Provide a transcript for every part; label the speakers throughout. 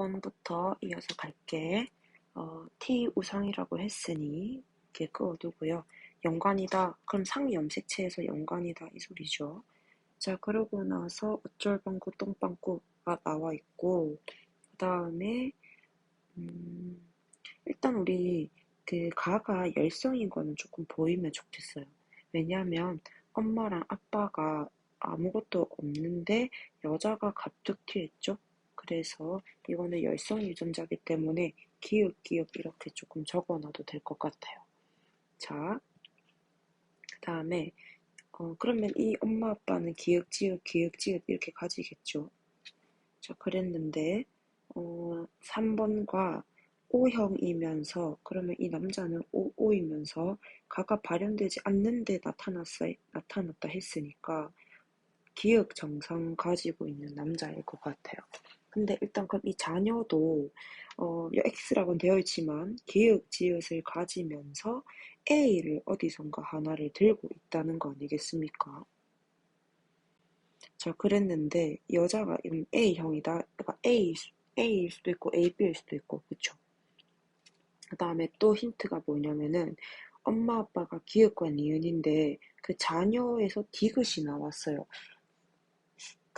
Speaker 1: 5번부터 이어서 갈게. 어, T 우상이라고 했으니 이렇게 그어두고요. 연관이다. 그럼 상위 염색체에서 연관이다. 이 소리죠. 자, 그러고 나서 어쩔방구 똥방구가 나와 있고 그 다음에 음, 일단 우리 그 가가 열성인 거는 조금 보이면 좋겠어요. 왜냐하면 엄마랑 아빠가 아무것도 없는데 여자가 가뜩 튀했죠. 그래서 이거는 열성 유전자기 때문에 기읍, 기읍 이렇게 조금 적어놔도 될 것 같아요. 자, 그 다음에 어, 그러면 이 엄마 아빠는 기역, 지읒 이렇게 가지겠죠. 자, 그랬는데 어, 3번과 O형이면서 그러면 이 남자는 O, O이면서 가가 발현되지 않는데 나타났어, 나타났다 했으니까 기억 정상 가지고 있는 남자일 것 같아요. 근데 일단 그럼 이 자녀도 어, X라고는 되어 있지만 기억 지읒을 가지면서 A를 어디선가 하나를 들고 있다는 거 아니겠습니까? 자, 그랬는데 여자가 A형이다. 그러니까 A, A일 수도 있고 A, B일 수도 있고 그쵸? 그 다음에 또 힌트가 뭐냐면은 엄마 아빠가 기억과 니은인데 그 자녀에서 디귿이 나왔어요.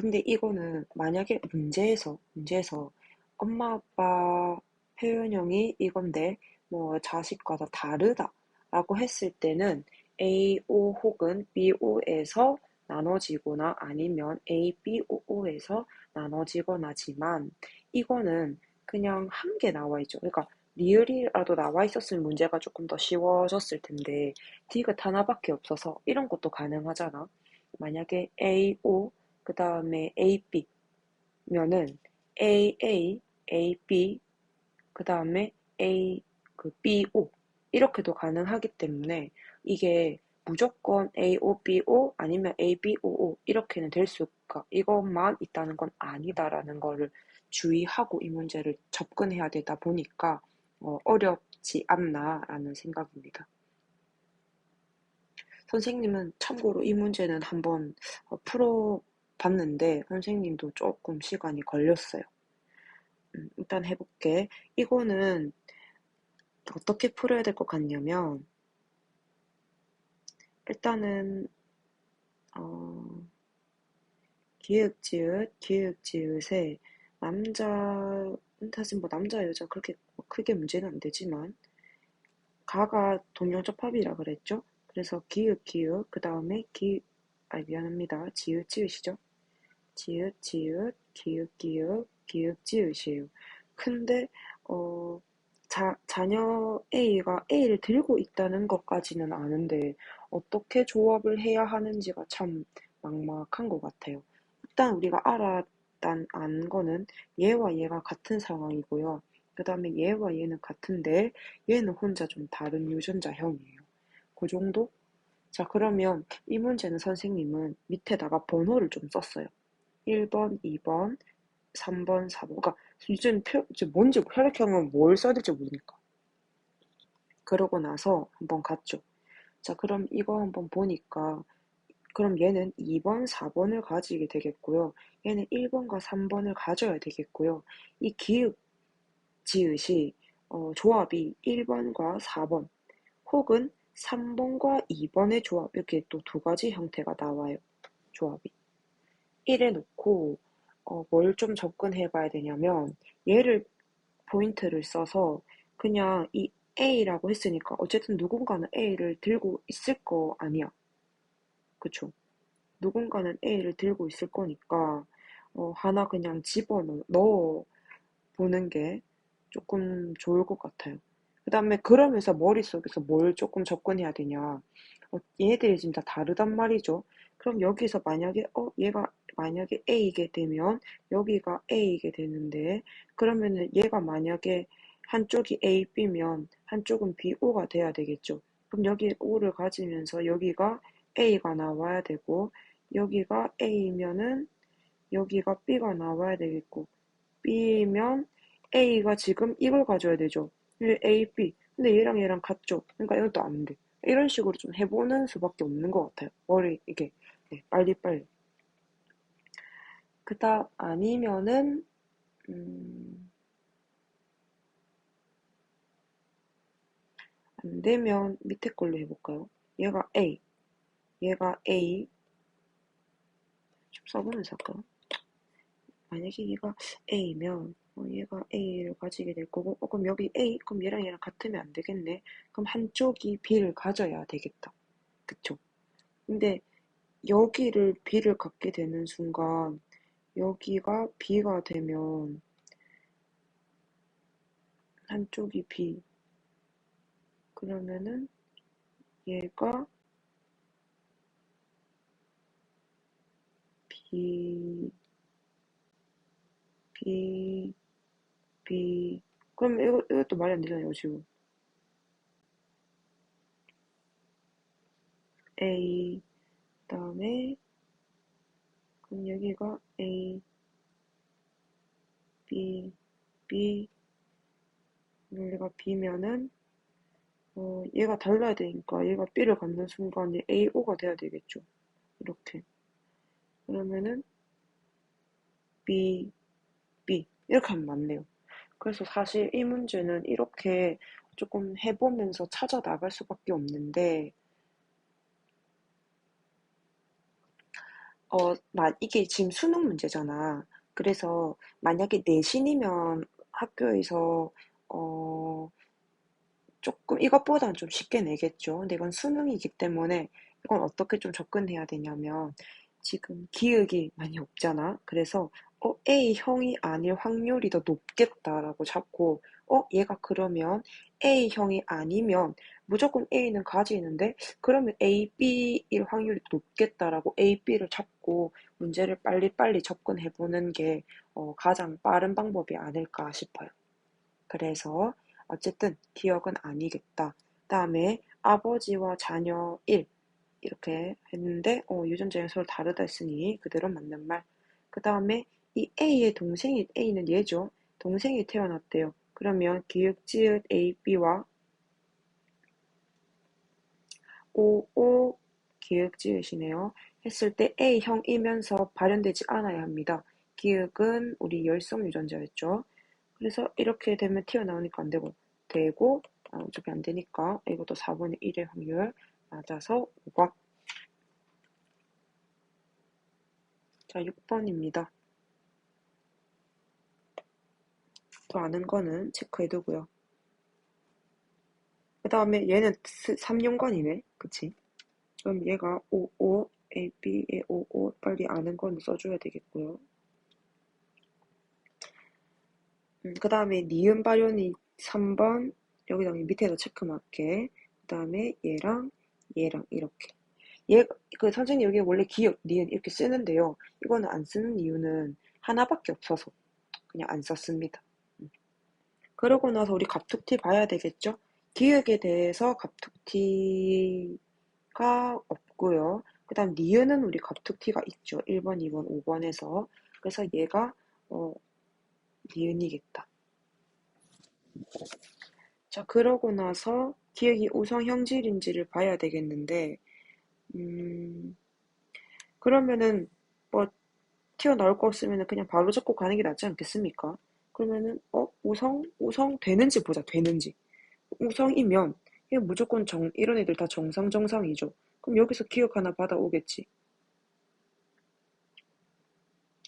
Speaker 1: 근데 이거는 만약에 문제에서 문제에서 엄마 아빠 표현형이 이건데 뭐 자식과 다 다르다 라고 했을 때는 AO 혹은 BO에서 나눠지거나 아니면 ABOO에서 나눠지거나지만 이거는 그냥 한 개 나와 있죠. 그러니까 리을이라도 나와 있었으면 문제가 조금 더 쉬워졌을 텐데 디귿 하나밖에 없어서 이런 것도 가능하잖아. 만약에 AO 그 다음에 AB면은 AA, AB 그 다음에 A 그 BO 이렇게도 가능하기 때문에 이게 무조건 AO, BO 아니면 ABOO 이렇게는 될 수가 이것만 있다는 건 아니다라는 거를 주의하고 이 문제를 접근해야 되다 보니까 어, 어렵지 않나라는 생각입니다. 선생님은 참고로 이 문제는 한번 어, 풀어 봤는데 선생님도 조금 시간이 걸렸어요. 음, 일단 해볼게. 이거는 어떻게 풀어야 될 것 같냐면 일단은 어, 기획지읒, 기획지읒에 남자 사실 뭐 남자 여자 그렇게 뭐 크게 문제는 안 되지만 가가 동영적 합이라 그랬죠. 그래서 기읒 기읒 그 다음에 기 아 미안합니다. 지읒 지읒이죠. 지읒 지읒 기읒 기읒 기읒 지읒이에요. 근데 어 자, 자녀 A가 A를 들고 있다는 것까지는 아는데 어떻게 조합을 해야 하는지가 참 막막한 것 같아요. 일단 우리가 알았단 안 거는 얘와 얘가 같은 상황이고요. 그 다음에 얘와 얘는 같은데 얘는 혼자 좀 다른 유전자형이에요. 그 정도? 자 그러면 이 문제는 선생님은 밑에다가 번호를 좀 썼어요. 1번, 2번, 3번, 4번. 그러니까 이제 표, 이제 뭔지 혈액형은 뭘 써야 될지 모르니까. 그러고 나서 한번 갔죠. 자 그럼 이거 한번 보니까 그럼 얘는 2번, 4번을 가지게 되겠고요. 얘는 1번과 3번을 가져야 되겠고요. 이 기읍, 지읒이 어, 조합이 1번과 4번 혹은 3번과 2번의 조합 이렇게 또 두 가지 형태가 나와요. 조합이. 이래 놓고 어, 뭘 좀 접근해 봐야 되냐면 얘를 포인트를 써서 그냥 이 A라고 했으니까 어쨌든 누군가는 A를 들고 있을 거 아니야. 그쵸? 누군가는 A를 들고 있을 거니까 어, 하나 그냥 집어넣어 보는 게 조금 좋을 것 같아요. 그 다음에 그러면서 머릿속에서 뭘 조금 접근해야 되냐. 어, 지금 다 다르단 말이죠. 그럼 여기서 만약에 어 얘가 만약에 A이게 되면 여기가 A이게 되는데 그러면은 얘가 만약에 한쪽이 A, B면 한쪽은 B, O가 돼야 되겠죠. 그럼 여기 O를 가지면서 여기가 A가 나와야 되고 여기가 A면은 여기가 B가 나와야 되겠고 B면 A가 지금 이걸 가져야 되죠. A, B. 근데 얘랑 얘랑 같죠. 그러니까 이것도 안 돼. 이런 식으로 좀 해보는 수밖에 없는 것 같아요. 머리 이게 네, 빨리빨리. 그다음 아니면은 음, 안 되면 밑에 걸로 해볼까요? 얘가 A, 얘가 A. 좀 써보면서 할까요? 만약에 얘가 A면 어, 얘가 A를 가지게 될 거고 어, 그럼 여기 A 그럼 얘랑 얘랑 같으면 안 되겠네 그럼 한쪽이 B를 가져야 되겠다 그쵸 근데 여기를 B를 갖게 되는 순간 여기가 B가 되면 한쪽이 B. 그러면은 얘가 B B B. 그럼 이거 이것도 말이 안 되잖아요 지금. A 그다음에 그럼 여기가 A B B 여기가 B면은 어 얘가 달라야 되니까 얘가 B를 갖는 순간 얘 AO가 돼야 되겠죠. 이렇게. 그러면은 B B. 이렇게 하면 맞네요. 그래서 사실 이 문제는 이렇게 조금 해보면서 찾아 나갈 수밖에 없는데, 어, 마- 이게 지금 수능 문제잖아. 그래서 만약에 내신이면 학교에서, 어, 조금 이것보다는 좀 쉽게 내겠죠. 근데 이건 수능이기 때문에 이건 어떻게 좀 접근해야 되냐면, 지금 기억이 많이 없잖아. 그래서 어, A형이 아닐 확률이 더 높겠다라고 잡고 어, 얘가 그러면 A형이 아니면 무조건 A는 가지는데 그러면 A, B일 확률이 높겠다라고 A, B를 잡고 문제를 빨리빨리 접근해 보는 게 어, 가장 빠른 방법이 아닐까 싶어요. 그래서 어쨌든 기억은 아니겠다. 다음에 아버지와 자녀 1 이렇게 했는데 어, 유전자가 서로 다르다 했으니 그대로 맞는 말. 그 다음에 이 A의 동생이 A는 얘죠. 동생이 태어났대요. 그러면 기역, 지읒, A, B와 O, O, 기역, 지읒이네요. 했을 때 A형이면서 발현되지 않아야 합니다. 기역은 우리 열성 유전자였죠. 그래서 이렇게 되면 튀어나오니까 안 되고 되고 아, 어차피 안 되니까 이것도 4분의 1의 확률 맞아서 5번. 자, 6번입니다. 더 아는 거는 체크해두고요. 그 다음에 얘는 3용관이네. 그치? 그럼 얘가 5, 5, A, B에 5, 5 빨리 아는 거는 써줘야 되겠고요. 음, 그 다음에 니은 발현이 3번 여기다 밑에다 체크할게. 그 다음에 얘랑 얘랑 이렇게. 얘, 그 선생님 여기 원래 기억, 니은 이렇게 쓰는데요. 이거는 안 쓰는 이유는 하나밖에 없어서 그냥 안 썼습니다. 음. 그러고 나서 우리 갑툭튀 봐야 되겠죠? 기억에 대해서 갑툭튀가 없고요. 그 다음 니은은 우리 갑툭튀가 있죠. 1번, 2번, 5번에서. 그래서 얘가 어, 니은이겠다. 자, 그러고 나서 기억이 우성 형질인지를 봐야 되겠는데 음, 그러면은 뭐 튀어나올 거 없으면 그냥 바로 잡고 가는 게 낫지 않겠습니까? 그러면은 어 우성 우성 되는지 보자 되는지 우성이면 이게 무조건 정 이런 애들 다 정상 정상이죠. 그럼 여기서 기억 하나 받아오겠지.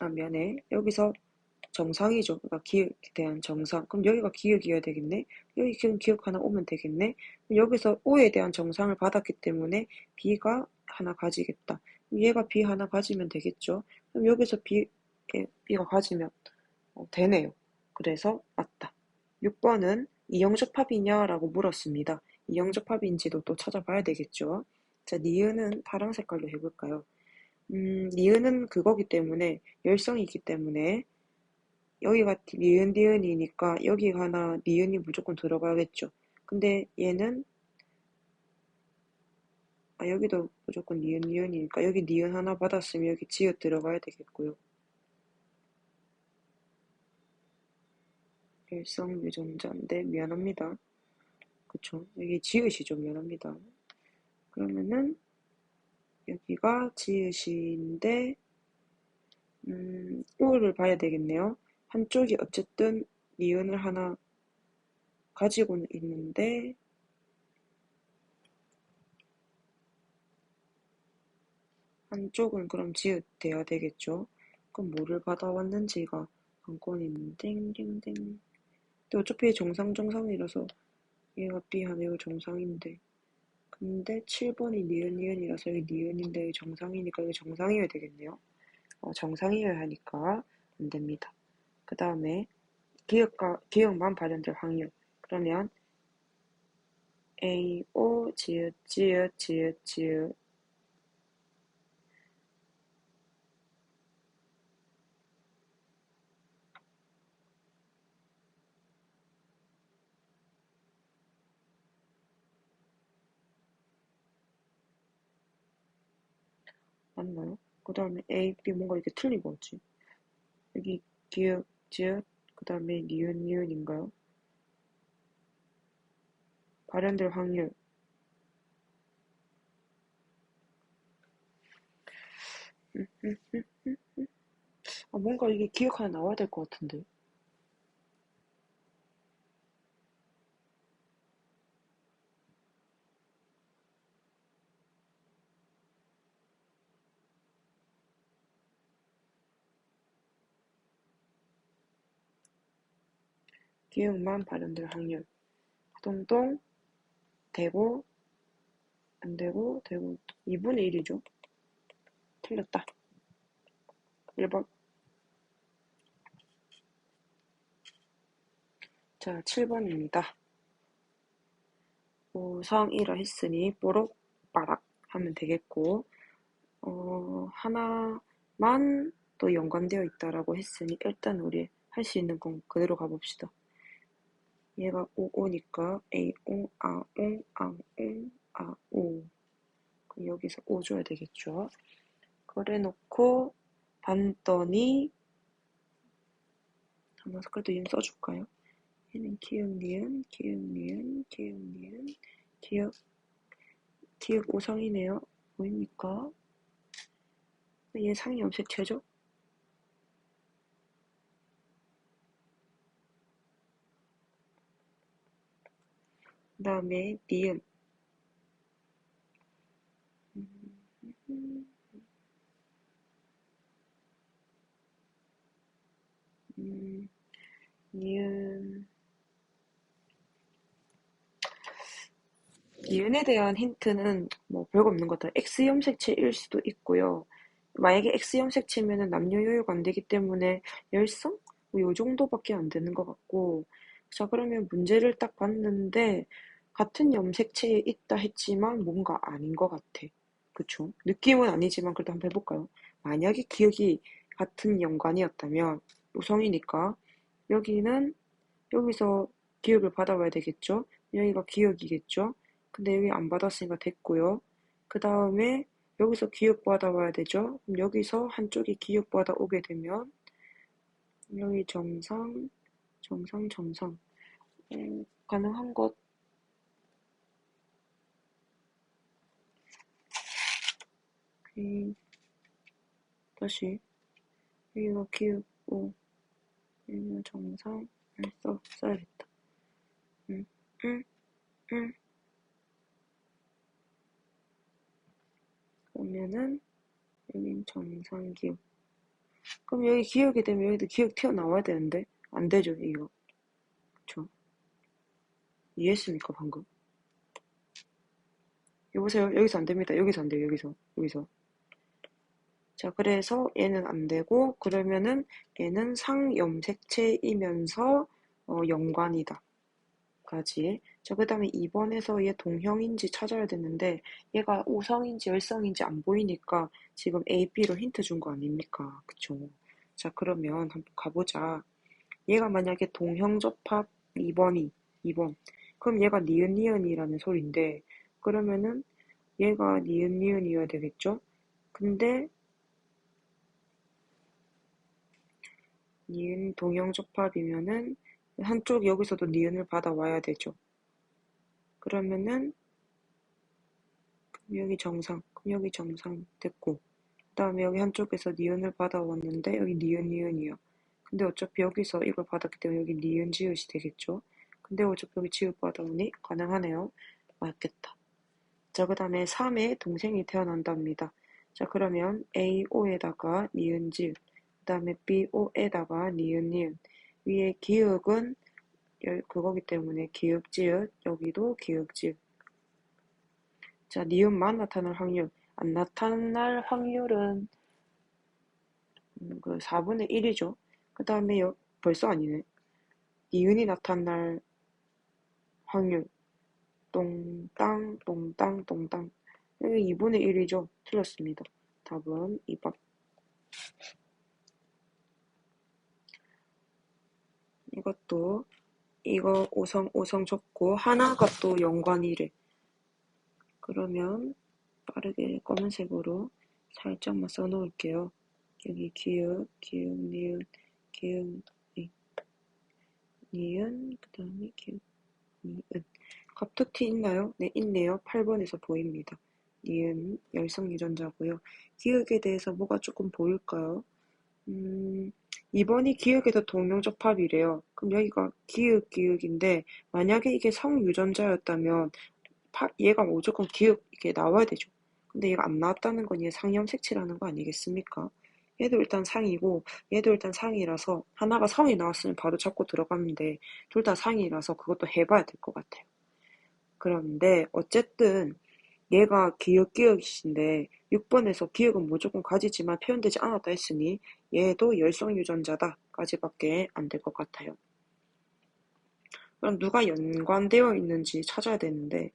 Speaker 1: 아 미안해 여기서 정상이죠. 그러니까 기억에 대한 정상. 그럼 여기가 기억이어야 되겠네. 여기 지금 기억 하나 오면 되겠네. 여기서 O에 대한 정상을 받았기 때문에 B가 하나 가지겠다. 얘가 B 하나 가지면 되겠죠. 그럼 여기서 B, B가 가지면 어, 되네요. 그래서 맞다. 6번은 이영접합이냐? 라고 물었습니다. 이영접합인지도 또 찾아봐야 되겠죠. 자, 니은은 파란 색깔로 해볼까요? 음, 니은은 그거기 때문에 열성이기 때문에 여기가 니은 니은이니까 여기 하나 니은이 무조건 들어가겠죠. 근데 얘는 아 여기도 무조건 니은 니은이니까 여기 니은 하나 받았으면 여기 지읒 들어가야 되겠고요. 일성 유전자인데 네, 미안합니다. 그쵸? 여기 지읒이죠. 미안합니다. 그러면은 여기가 지읒인데 음, 우를 봐야 되겠네요. 한쪽이 어쨌든 니은을 하나 가지고는 있는데 한쪽은 그럼 지읒돼야 되겠죠. 그럼 뭐를 받아왔는지가 관건이 있는 땡땡땡 근데 어차피 정상 정상이라서 얘가 B 이거 정상인데. 근데 7번이 니은 니은이라서 여기 니은인데 여기 정상이니까 여기 정상이어야 되겠네요. 어, 정상이어야 하니까 안 됩니다. 그 다음에 기억과 기억만 발현될 확률. 그러면 A, O, 지읒, 지읒, 지읒, 지읒. 맞나요? 그 다음에 A, B 뭔가 이렇게 틀린 거 같지? 여기 기억, 지읒, 그 다음에 니은, 니은인가요? 발현될 확률. 음, 음, 음. 아, 뭔가 이게 기억 하나 나와야 될 것 같은데. 기억만 발현될 확률. 동동 되고 안 되고 되고 2분의 1이죠. 틀렸다. 1번. 자, 7번입니다. 우성이라 했으니 뽀록 빠락 하면 되겠고 어, 하나만 또 연관되어 있다라고 했으니 일단 우리 할 수 있는 건 그대로 가봅시다. 얘가 오오니까 A 오, 아, 오, 아, 오, 아, 오. 그럼 여기서 오 줘야 되겠죠. 그래 놓고 봤더니 한번 그래도 얘는 써줄까요? 얘는 기억, 니은, 기억, 니은, 기억, 니은, 기억, 기억 오성이네요. 보입니까? 얘 상이 염색체죠? 그 다음에 니은 음, 니은 니은에 대한 힌트는 뭐 별거 없는 것 같아요. X 염색체일 수도 있고요. 만약에 X 염색체면은 남녀 요요가 안 되기 때문에 열성? 뭐요 정도밖에 안 되는 것 같고 자 그러면 문제를 딱 봤는데 같은 염색체에 있다 했지만 뭔가 아닌 것 같아. 그쵸? 느낌은 아니지만 그래도 한번 해볼까요? 만약에 기억이 같은 연관이었다면 우성이니까 여기는 여기서 기억을 받아와야 되겠죠? 여기가 기억이겠죠? 근데 여기 안 받았으니까 됐고요. 그 다음에 여기서 기억 받아와야 되죠? 그럼 여기서 한쪽이 기억 받아오게 되면 여기 정상, 정상, 정상 음, 가능한 것 음, 다시 여기가 오 여기가 정상 써, 써야겠다. 음, 음, 음. 그러면은 여긴 정상 기억. 그럼 여기 기억이 되면 여기도 기억 튀어나와야 되는데 안 되죠 이거. 그쵸? 이해했습니까 방금? 여보세요? 여기서 안 됩니다. 여기서 안 돼요. 여기서. 여기서. 자, 그래서 얘는 안 되고 그러면은 얘는 상염색체이면서 어, 연관이다. 까지. 자, 그 다음에 2번에서 얘 동형인지 찾아야 되는데 얘가 오성인지 열성인지 안 보이니까 지금 A, B로 힌트 준 거 아닙니까? 그쵸? 자, 그러면 한번 가보자. 얘가 만약에 동형접합 2번이 2번. 그럼 얘가 니은 니은이라는 소리인데 그러면은 얘가 니은 니은이어야 되겠죠? 근데 니은 동형접합이면은 한쪽 여기서도 니은을 받아와야 되죠. 그러면은 여기 정상, 여기 정상 됐고 그 다음에 여기 한쪽에서 니은을 받아왔는데 여기 니은 니은이요. 근데 어차피 여기서 이걸 받았기 때문에 여기 니은 지읒이 되겠죠. 근데 어차피 여기 지읒 받아오니 가능하네요. 맞겠다. 자, 그 다음에 3에 동생이 태어난답니다. 자, 그러면 AO에다가 니은 지읒, 그 다음에 BO에다가 니은 니은, 위에 기역은 그거기 때문에 기역 지읒, 여기도 기역 지읒. 자, 니은만 나타날 확률. 안 나타날 확률은 음, 그 4분의 1이죠. 그 다음에 벌써 아니네. 니은이 나타날 확률. 똥땅, 똥땅, 똥땅. 여기 2분의 1이죠. 틀렸습니다. 답은 2번. 이것도 이거 오성 오성 적고 하나가 또 연관이래. 그러면 빠르게 검은색으로 살짝만 써놓을게요. 여기 기역, 기역, 니은, 기역, 니은, 그 다음에 기역, 니은. 갑툭튀 있나요? 네, 있네요. 8번에서 보입니다. 니은 열성 유전자고요. 기역에 대해서 뭐가 조금 보일까요? 음, 2번이 기역에서 동명접합이래요. 그럼 여기가 기역, 기역인데 만약에 이게 성유전자였다면 얘가 무조건 기역 이게 나와야 되죠. 근데 얘가 안 나왔다는 건 얘 상염색치라는 거 아니겠습니까? 얘도 일단 상이고 얘도 일단 상이라서 하나가 성이 나왔으면 바로 잡고 들어가면 돼. 둘다 상이라서 그것도 해봐야 될 것 같아요. 그런데 어쨌든 얘가 기억기억이신데 6번에서 기억은 무조건 가지지만 표현되지 않았다 했으니 얘도 열성 유전자다 까지밖에 안 될 것 같아요. 그럼 누가 연관되어 있는지 찾아야 되는데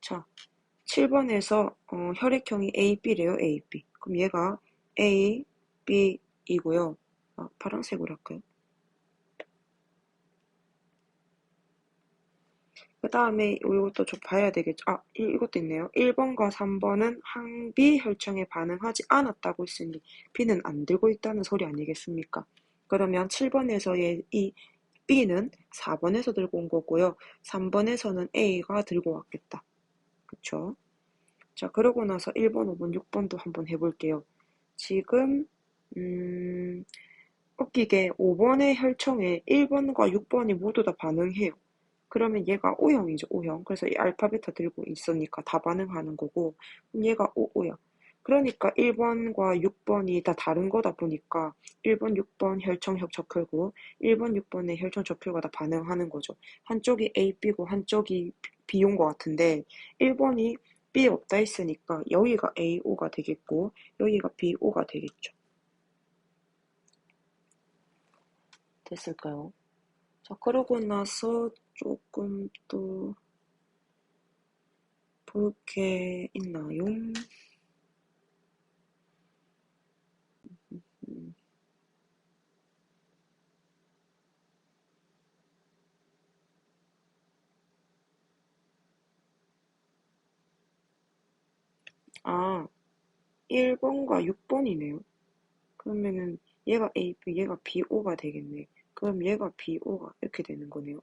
Speaker 1: 자 7번에서 어, 혈액형이 AB래요 AB 그럼 얘가 A, B이고요 아, 파란색으로 할까요? 그 다음에 이것도 좀 봐야 되겠죠. 아, 이것도 있네요. 1번과 3번은 항비 혈청에 반응하지 않았다고 했으니 B는 안 들고 있다는 소리 아니겠습니까? 그러면 7번에서의 이 B는 4번에서 들고 온 거고요. 3번에서는 A가 들고 왔겠다. 그쵸? 자, 그러고 나서 1번, 5번, 6번도 한번 해볼게요. 지금, 음, 웃기게 5번의 혈청에 1번과 6번이 모두 다 반응해요. 그러면 얘가 O형이죠, O형. 그래서 이 알파, 베타 들고 있으니까 다 반응하는 거고, 얘가 O, O야. 그러니까 1번과 6번이 다 다른 거다 보니까 1번, 6번 혈청 적혈고 1번, 6번의 혈청 적혈과 다 반응하는 거죠. 한쪽이 A, B고 한쪽이 B인 것 같은데 1번이 B 없다 했으니까 여기가 A, O가 되겠고 여기가 B, O가 되겠죠. 됐을까요? 자, 그러고 나서 조금 또 볼 게 있나요? 아, 1번과 6번이네요. 그러면은 얘가 A, 얘가 B, O가 되겠네. 그럼 얘가 B, O가 이렇게 되는 거네요.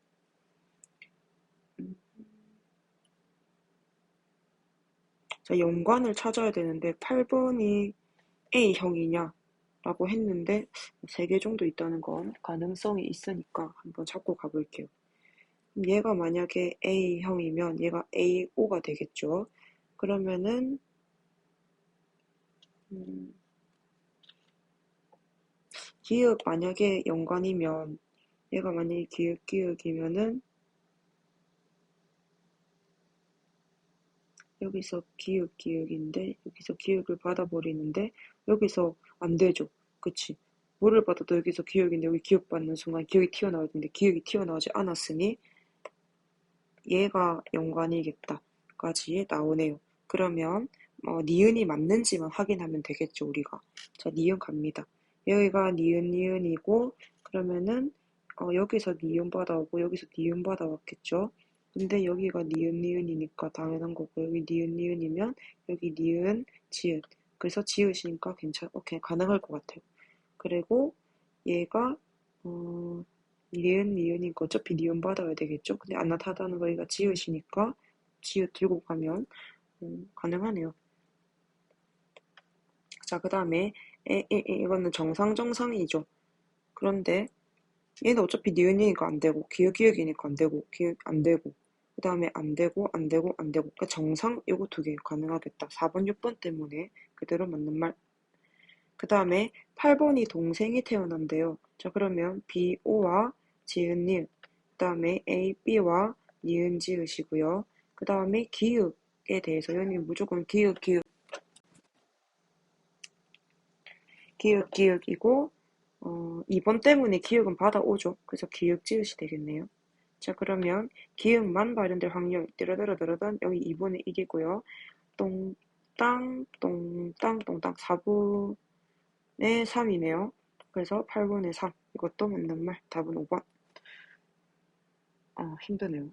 Speaker 1: 자, 연관을 찾아야 되는데 8번이 A형이냐 라고 했는데 3개 정도 있다는 건 가능성이 있으니까 한번 찾고 가볼게요. 얘가 만약에 A형이면 얘가 AO가 되겠죠. 그러면은 음, 기역 만약에 연관이면 얘가 만약에 기역 기역이면은 여기서 기역 기역인데 여기서 기역을 받아버리는데 여기서 안 되죠. 그치? 뭐를 받아도 여기서 기역인데 여기 기역 받는 순간 기역이 튀어나올 텐데 기역이 튀어나오지 않았으니 얘가 연관이겠다까지 나오네요. 그러면 어, 니은이 맞는지만 확인하면 되겠죠 우리가. 자 니은 갑니다. 여기가 니은 니은이고 그러면은 어, 여기서 니은 받아오고 여기서 니은 받아왔겠죠. 근데 여기가 니은 니은이니까 당연한 거고 여기 니은 니은이면 여기 니은 지읒 그래서 지읒이니까 괜찮 오케이 가능할 것 같아요. 그리고 얘가 어, 니은 니은이니까 어차피 니은 받아야 되겠죠? 근데 안 나타나는 거기가 지읒이니까 지읒 들고 가면 음, 가능하네요. 자 그 다음에 이거는 정상 정상이죠 그런데 얘는 어차피 니은이니까 안 되고 기억기억이니까 안 되고 기억 안 되고 그 다음에 안 되고, 안 되고, 안 되고. 그러니까 정상 요거 두 개 가능하겠다. 4번, 6번 때문에 그대로 맞는 말. 그 다음에 8번이 동생이 태어난대요. 자, 그러면 B, O와 지은 일. 그 다음에 A, B와 니은 지으시고요. 그 다음에 기읍에 대해서 여기는 무조건 기읍, 기읍. 기읍, 기읍이고, 어, 2번 때문에 기읍은 받아오죠. 그래서 기읍 지으시 되겠네요. 자, 그러면 기읍만 발현될 확률, 띠르르르르던 여기 2분의 1이고요. 똥 땅, 똥 땅, 똥 땅 4분의 3이네요. 그래서 8분의 3. 이것도 맞는 말. 답은 5번. 어, 힘드네요.